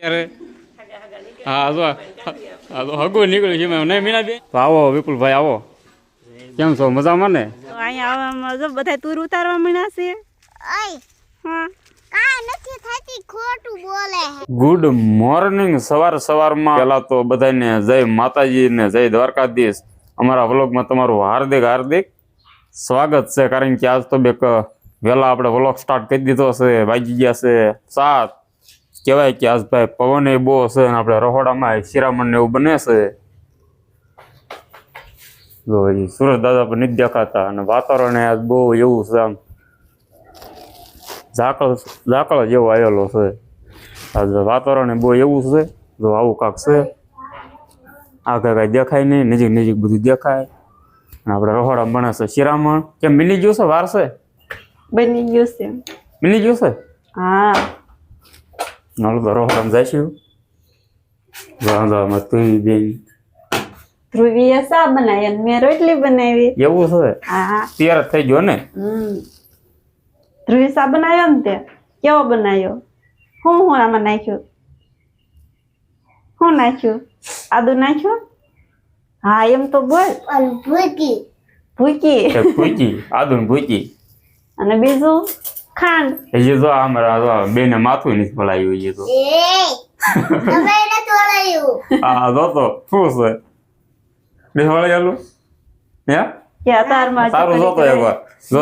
ત્યારે હા તો હા. તો હગું નીકળ્યું છે મેં નહીં મીનાબેન? તો આવો વિપુલભાઈ આવો. કેમ છો? મજામાં ને? તો અહીંયા જો બધા તુર ઉતારવા મળ્યા છે? હા. કા નથી થતી ખોટું બોલે હે. ગુડ મોર્નિંગ સવાર સવારમાં પહેલા તો બધાને જય માતાજી ને જય દ્વારકાધીશ. અમારા વ્લોગમાં તમારું હાર્દિક હાર્દિક સ્વાગત છે. કારણ કે આજ તો બેક વહેલા આપણે વ્લોગ સ્ટાર્ટ કરી દીધો છે વાગી ગયા છે સાત. કહેવાય કે આજ ભાઈ પવન એ બહુ છે અને આપણે રહોડામાં શિરામણ ને એવું બને છે. જો એ સુરત દાદા પર નથી દેખાતા અને વાતાવરણ આજ બહુ એવું છે આમ. ઝાકળ ઝાકળ જેવો આવેલો છે. આજ વાતાવરણ બહુ એવું છે. જો આવું કાંક છે. આગળ કાંઈ દેખાય નહીં નજીક નજીક બધું દેખાય. અને આપણે રહોડા બને છે શિરામણ. કેમ મિલી ગયું છે વારસે બની ગયું છે. મિલી ગયું છે? હા. નાલો તો રહોડામાં જઈશું વાંધામાં તું બેન ધ્રુવીએ શા બનાવી અને મેં રોટલી બનાવી એવું છે હા તૈયાર થઈ ગયો ને હમ ધ્રુવી શા બનાવ્યો ને તે કેવો બનાવ્યો હું હું આમાં નાખ્યું શું નાખ્યું આદુ નાખ્યું હા એમ તો બોલ ભૂકી ભૂકી ભૂકી આદુ ભૂકી અને બીજું ખાંડ એ જો અમારા બેને માથું નથી ભલાયું એ તો એ તમે એને તોડાયું આ તો તો શું છે? બે વળાયેલું હે? કે સારું જોતો. એકવાર જો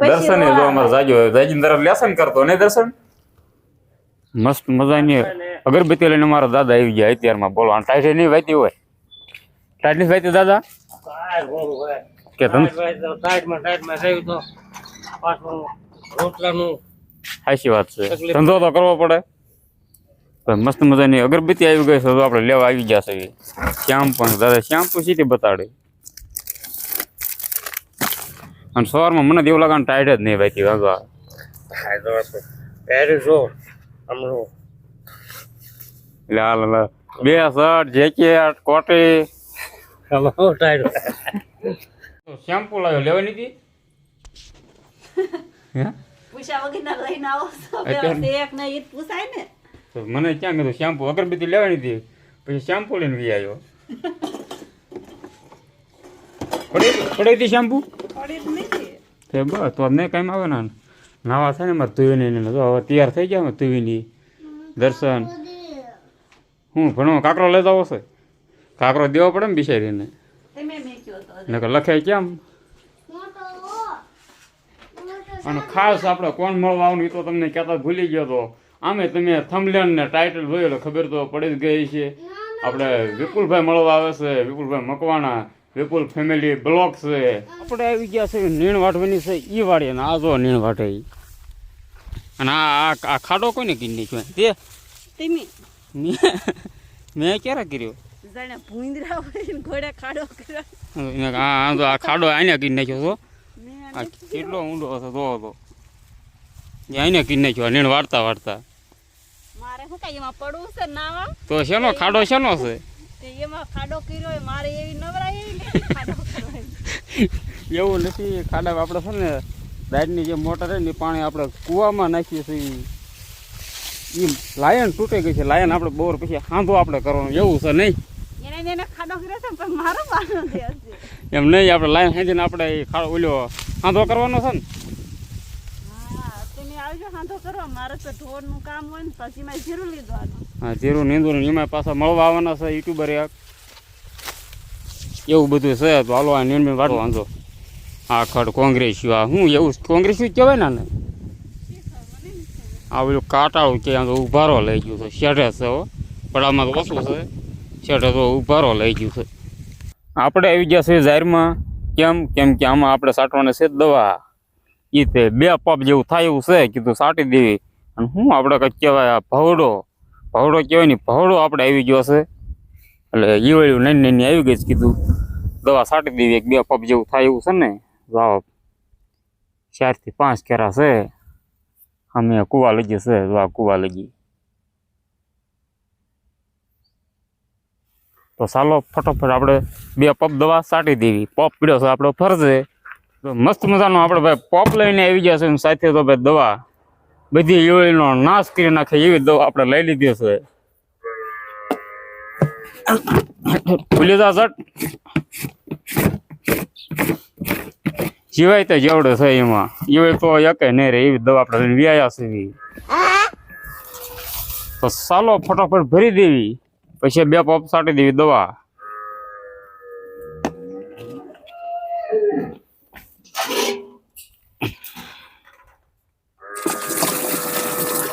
દર્શન જો રોવા અમારે જાજો જાજીને તરફ લેસન કરતો નહીં દર્શન? મસ્ત મજાની અગરબત્તી લઈને મારા દાદા આવી ગયા અત્યારમાં બોલો આ ટાઈટ નહીં વાતી હોય? ટાઈટ નહીં વાતી દાદા? કે તમે ટાઈટમાં ટાઈટમાં થયું તો પાછું રોટલાનું સાચી વાત છે. ધંધો તો કરવો પડે. તો મસ્ત મજાની અગરબત્તી આવી ગઈ છે તો આપણે લેવા આવી ગયા છે. શ્યામ પણ દાદા શ્યામ તો સીધી બતાડે? અને સવારમાં મને એવું લાગે ટાઈટ જ નહીં ભાઈ વાગવા. બે શર્ટ જેકેટ કોટી. શેમ્પુ લાવ્યો લેવાની હતી? હે? પૂછ્યા વગરના લઈને આવો છો એક ને ઈ પૂછાય ને. તો મને ક્યાં કીધું શેમ્પુ? અગરબત્તી લેવાની હતી. પછી શેમ્પુ લઈને વી આવ્યો પડી હતી શેમ્પુ? તે બસ તો નહીં કાંઈ આવે ને. નાવા થાય ને મારે તુવીની ને જો હવે તૈયાર થઈ ગયા તુવીની દર્શન. હું ભણો કાકરો લેતા જવો કાકરો દેવો પડે ને બિચારીને તમે મેક્યો નકર લખે કેમ? અને ખાસ આપણે કોણ મળવા આવવાનું એ તો તમને કહેતા ભૂલી ગયો તો. આમે તમે થમલેન ને ટાઇટલ જોયું એટલે ખબર તો પડી જ ગઈ છે આપણે વિપુલભાઈ મળવા આવે છે વિપુલભાઈ મકવાણા વિપુલ ફેમિલી બ્લોક છે. આપણે આવી ગયા છે નીણ વાટવાની છે ઈ વાળી અને આ જો નીણ વાટે અને આ આ- ખાડો કોઈને કીધી નાખ્યો? તે? તમે મેં. ક્યારે કર્યો? આ આ તો આ ખાડો આને કીધી નાખ્યો છો. મેં આ કેટલો ઊંડો હતો તો હતો. આને કીધી નાખ્યો નીણ વાળતા વાળતા મારે શું કાંઈ એમાં પડવું છે નાવા? તો શેનો ખાડો શેનો છે? એમાં ખાડો કર્યો મારે એવી નવરાય એવી નથી ખાડા આપણે છે ને દાઢની જે મોટર છે ને પાણી આપણે કૂવામાં નાખીએ છીએ. એ લાયન તૂટી ગઈ છે લાયન આપણે બોર પછી હાંધો આપણે કરવાનું એવું છે નહીં? એને એને ખાડો કર્યો છે પણ મારો બાનો છે. એમ નહીં આપણે લાઈન ખેંચીને આપણે ખાડો ઓલ્યો સાંધો કરવાનો છે ને? હા જીરું નીંદું એમાં પાછા મળવા આવવાના છે યુટ્યુબર એક. એવું બધું છે તો હાલો આ નીંદ વાળો વાંધો આ ખડ કોંગ્રેસ આ હું એવું કોંગ્રેસ કહેવાય ને? આ પેલું કાટાળું કે ઉભારો લઈ ગયું છે શેઠે છે આમાં તો ઓછું છે. શેઠે તો ઉભારો લઈ ગયું છે. આપણે આવી ગયા છે જાહેરમાં. કેમ? કેમ કે આમાં આપણે સાટવાને છે જ દવા. એ તે બે પપ જેવું થાય એવું છે, કીધું સાટી દેવી. અને શું આપણે કંઈક કહેવાય આ ભવડો. ભવડો કહેવાય ને ભવડો આપણે આવી ગયો છે. એટલે ઈવડ્યું નાની નાની આવી ગઈ છે, કીધું. દવા સાટી દેવી, એક બે પપ જેવું થાય એવું છે ને. વાવ ચારથી પાંચ કેરા છે. અમે કુવા લગી છે જો આ કુવા લગી તો ચાલો ફટોફટ આપણે બે પપ દવા સાટી દેવી. પપ પીડ્યો છે, આપણો ફરજે તો મસ્ત મજાનો આપણે ભાઈ પપ લઈને આવી ગયા છે સાથે તો ભાઈ દવા. બધી ઈવળીનો નાશ કરી નાખે એવી દવા આપણે લઈ લીધી છે. ભૂલી જા સટ જીવાય તો જેવડે છે એમાં. જીવાય તો એકે નહીં રે એવી દવા આપણે વ્યાયા છે તો સાલો ફટાફટ ભરી દેવી. પછી બે પપ સાટી દેવી દવા.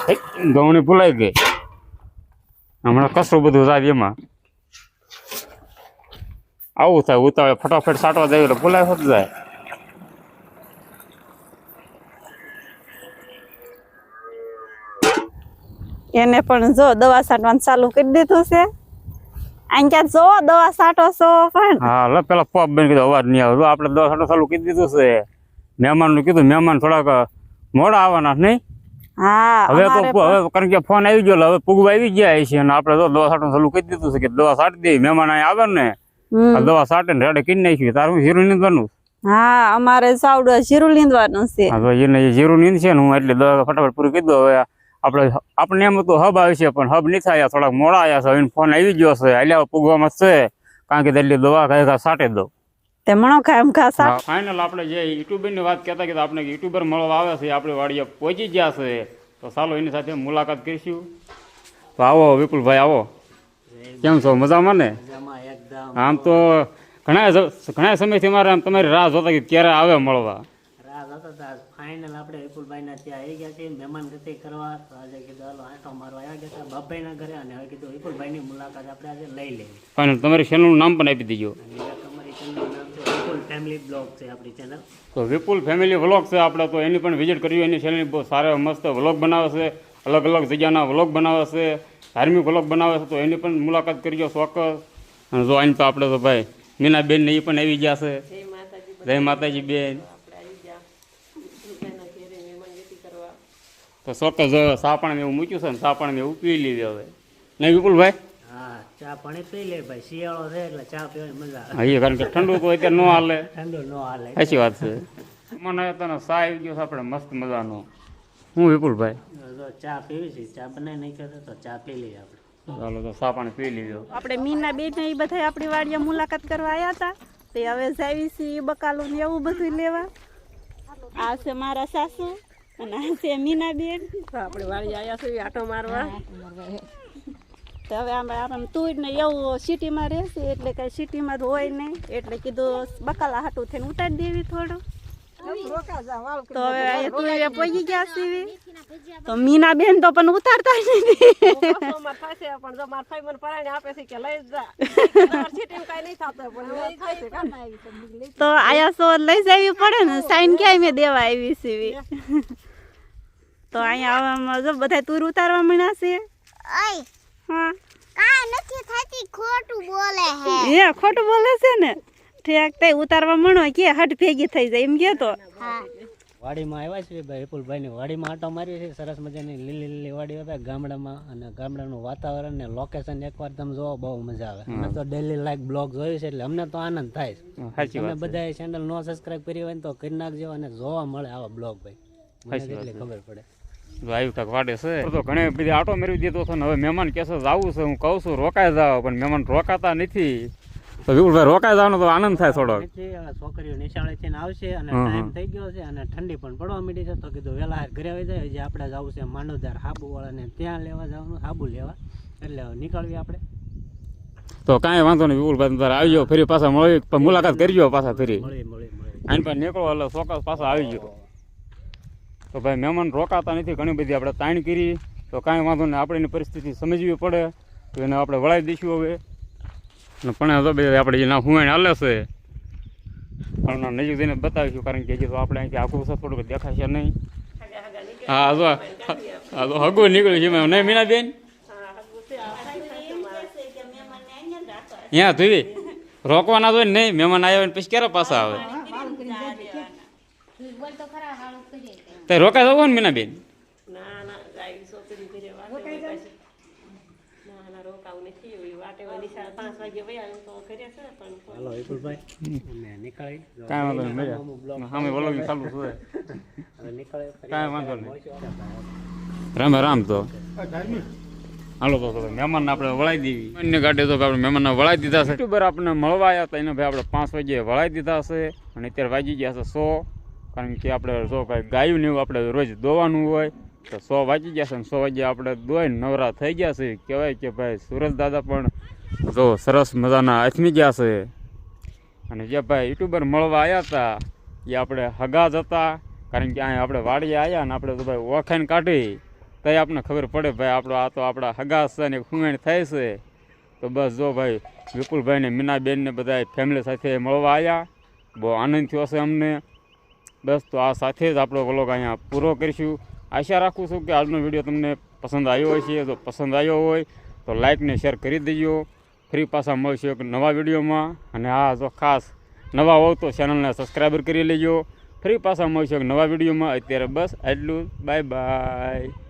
હેક, ફૂલાઈ ગઈ. હમણાં કસરું બધું થાય એમાં. આવું થાય ઉતાવળે ફટાફટ સાટવા જાય એટલે ફૂલાઈ હોત જાય. એને પણ જો દવા છાંટવાનું ચાલુ કરી દીધું છે. ક્યાં જો દવા છાંટો છો પણ હા લે પેલા પપ બેન કીધું અવાજ નહીં આવે. આપણે દસ આટો ચાલુ કરી દીધું છે. મહેમાનનું કીધું મહેમાન થોડાક મોડા આવવાના નહીં? હા હવે તો હવે કારણ કે ફોન આવી ગયો હવે પૂગવા આવી ગયા છે અને આપણે તો દવા છાંટવાનું ચાલુ કરી દીધું છે કે દવા છાંટી દઈએ મહેમાન અહીં આવે ને દવા છાંટે ને રેડે કરી નાખ્યું તારું જીરું નીંદવાનું? હા અમારે સાવડો જીરું લીંદવાનું છે. હા તો એને જીરું નીંદ છે ને હું એટલે દવા ફટાફટ પૂરી કરી દઉં. હવે આપણે આપણને એમ હતું હબ આવી છે પણ હબ નહીં થયા થોડાક મોડા આવ્યા છે. એને ફોન આવી ગયો છે. હાલ્યા પૂગવામાં છે. કારણ કે તેટલી દવા કઈ સાટે દો તે મણો ખામ ખાસા ફાઇનલ આપણે જે યુટ્યુબરની વાત કહેતા કે આપણે યુટ્યુબર મળવા આવે છે આપણે વાડીએ પહોંચી ગયા છે તો ચાલો એની સાથે મુલાકાત કરીશું. તો આવો વિપુલભાઈ આવો. કેમ છો? મજામાં ને? આમ તો ઘણા ઘણા સમયથી મારે આમ તમારી રાહ જોતા કે ક્યારે આવે મળવા? તો ફાઇનલ આપણે વિપુલભાઈના ત્યાં આવી ગયા છીએ મહેમાન ગતિ કરવા. તો આજે કીધું હાલો આંટો મારવા આવ્યા ગયા હતા બાપભાઈના ઘરે. અને હવે કીધું વિપુલભાઈની મુલાકાત આપણે આજે લઈ લેવી. ફાઇનલ તમારી ચેનલનું નામ પણ આપી દીજો. ચેનલનું નામ છે વિપુલ ફેમિલી બ્લોગ છે આપણી ચેનલ તો વિપુલ ફેમિલી વ્લોગ છે આપણે તો એની પણ વિઝિટ કર્યું એની ચેનલની બહુ સારા મસ્ત વ્લોગ બનાવે છે. અલગ અલગ જગ્યાના વ્લોગ બનાવે છે. ધાર્મિક વ્લોગ બનાવે છે. તો એની પણ મુલાકાત કરજો ચોક્કસ. અને જો આની તો આપણે તો ભાઈ મીનાબેન ને એ પણ આવી ગયા છે. જય માતાજી બેન. તો ચોક્કસ જો સાપણ એવું મૂક્યું છે ને સાપણ એવું પી લીધું હવે. નહીં વિપુલભાઈ? હા ચા પાણી પી લે ભાઈ શિયાળો છે એટલે ચા પીવાની મજા આવે. કારણ કે ઠંડુ તો અત્યારે ન હાલે. ઠંડુ ન હાલે. સાચી વાત છે. મને તને સા આવી ગયો છે આપણે મસ્ત મજાનો. હું વિપુલભાઈ? જો ચા પીવી છે ચા બનાવી છે તો ચા પી લઈએ આપણે. ચાલો તો સાપણ પી લીધો. આપણે મીના બેન ને એ બધા આપણી વાડીએ મુલાકાત કરવા આવ્યા હતા. તે હવે જાવી છીએ બકાલું ને એવું બધું લેવા. આ છે મારા સાસુ. અને આ છે મીના બેન. આપણે વાડી આવ્યા છીએ આટો મારવા. તો હવે આમ આમ તું ને એવું સિટીમાં રહેશે એટલે કઈ સિટીમાં તો હોય નહીં. એટલે કીધું બકાલા હાટું થઈને ઉતારી દેવી થોડું. તો હવે તું એ પહોંચી ગયા. છીએ તો મીના બેન તો પણ ઉતારતા જ નથી. તો આયા સો લઈ જવી પડે ને સાઈન ક્યાંય મેં દેવા આવી સીવી. તો અહીંયા આવવામાં જો બધા તુર ઉતારવા મળ્યા છે? હા. કા નથી થતી ખોટું બોલે હે. એ ખોટું બોલે છે ને? ઠેક તે ઉતારવા મળો કે હટ ભેગી થઈ જાય એમ કે તો. હા. વાડીમાં આવ્યા છીએ ભાઈ વિપુલભાઈની. વાડીમાં આંટો માર્યો છે સરસ મજાની લીલી લીલી વાડી હોય ગામડામાં અને ગામડાનું વાતાવરણ ને લોકેશન એકવાર તમે જોવો બહુ મજા આવે. અમે તો ડેલી લાઈક બ્લોગ જોયું છે એટલે અમને તો આનંદ થાય છે. સાચી તમે વાત છે. બધા ચેનલ નો સબસ્ક્રાઇબ કરી હોય ને તો કરી નાખજો અને જોવા મળે આવા બ્લોગ ભાઈ. મને છે. ખબર પડે. આવ્યું કાંક વાડે છે. તો ઘણે બધી આટો મેળવી દીધો છે ને હવે મહેમાન કહેશે જવું છે. હું કહું છું રોકાઈ જાવ પણ મહેમાન રોકાતા નથી. તો વિપુલભાઈ રોકાઈ જવાનો તો આનંદ થાય થોડો છોકરીઓ નિશાળે થઈને આવશે અને. ટાઈમ થઈ ગયો છે અને ઠંડી પણ પડવા માંડી છે. તો કીધું વહેલા ઘરે આવી જાય જે આપણે જવું છે માંડવદાર હાબુ વાળાને ત્યાં લેવા જવાનું હાબુ લેવા. એટલે નીકળવી આપણે. તો કાંઈ વાંધો નહીં વિપુલભાઈ તારે આવી જાઓ ફરી પાછા મળી પણ મુલાકાત જાઓ પાછા ફરી. મળી મળી મળી આની પાસે નીકળો એટલે ચોક્કસ પાછા આવી ગયો. તો ભાઈ મહેમાન રોકાતા નથી ઘણી બધી આપણે તાણ કરી તો કાંઈ વાંધો નહીં આપણે એની પરિસ્થિતિ સમજવી પડે તો એને આપણે વળાવી દઈશું હવે અને પણ તો બે આપણે એના હુવાણ હાલે છે પણ નજીક જઈને બતાવીશું કારણ કે હજી તો આપણે અહીંથી આખું છે થોડુંક દેખાશે નહીં હા જો હા તો હગું નીકળ્યું છે. નહીં મીનાબેન ત્યાં ધોવી રોકવાના જોઈએ નહીં મહેમાન આવ્યા પછી ક્યારે પાછા આવે તે રોકાઈ જવું ને મીનાબેન? રામે રામ તો. હાલો તો મહેમાનને આપણે વળાઈ દેવી. અન્ય ગાડી તો આપણે મહેમાનને વળાઈ દીધા છે. યુટ્યુબર આપણને મળવા આવ્યા હતા એને ભાઈ આપણે પાંચ વાગે વળાઈ દીધા છે. અને અત્યારે વાગી ગયા છે સો. કારણ કે આપણે જો ભાઈ ગાયું ને એવું આપણે રોજ દોવાનું હોય, તો સો વાગી ગયા છે અને સો વાગે આપણે દોઈને નવરા થઈ ગયા છે. કહેવાય કે ભાઈ સુરજ દાદા પણ જો સરસ મજાના આથમી ગયા છે. અને જે ભાઈ યુટ્યુબર મળવા આવ્યા હતા એ આપણે હગા જ હતા. કારણ કે અહીંયા આપણે વાડીએ આવ્યા ને આપણે તો ભાઈ ઓળખાઈને કાઢી. તો આપણને ખબર પડે ભાઈ આપણો આ તો આપણા હગા છે ને ખૂંગાણ થાય છે. તો બસ જો ભાઈ વિપુલભાઈ ને મીનાબેન ને બધા ફેમિલી સાથે મળવા આવ્યા બહુ આનંદ થયો છે અમને. બસ, તો આ સાથે જ આપણો વ્લોગ અહીંયા પૂરો કરીશું. આશા રાખું છું કે આજનો વીડિયો તમને પસંદ આવ્યો હોય છે જો પસંદ આવ્યો હોય, તો લાઇક ને શેર કરી દેજો. ફરી પાછા મળશું એક નવા વિડીયોમાં અને હા, જો ખાસ નવા હોવ તો ચેનલને સબસ્ક્રાઈબર કરી લેજો. ફરી પાછા મળશું એક નવા વિડીયોમાં અત્યારે બસ, આટલું બાય બાય